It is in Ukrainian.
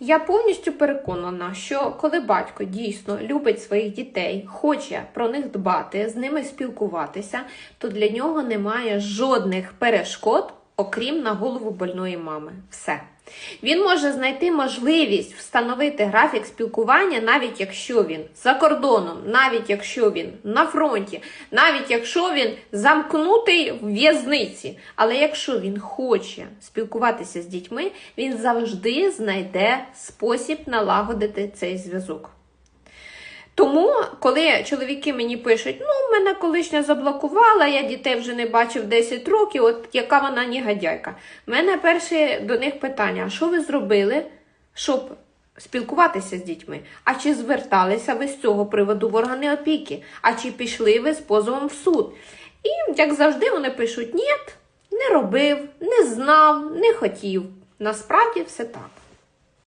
Я повністю переконана, що коли батько дійсно любить своїх дітей, хоче про них дбати, з ними спілкуватися, то для нього немає жодних перешкод, окрім на голову больної мами. Все. Він може знайти можливість встановити графік спілкування, навіть якщо він за кордоном, навіть якщо він на фронті, навіть якщо він замкнутий в в'язниці. Але якщо він хоче спілкуватися з дітьми, він завжди знайде спосіб налагодити цей зв'язок. Тому, коли чоловіки мені пишуть, ну, мене колишня заблокувала, я дітей вже не бачив 10 років, от яка вона негодяйка. У мене перше до них питання: що ви зробили, щоб спілкуватися з дітьми? А чи зверталися ви з цього приводу в органи опіки? А чи пішли ви з позовом в суд? І, як завжди, вони пишуть: ні, не робив, не знав, не хотів. Насправді все так.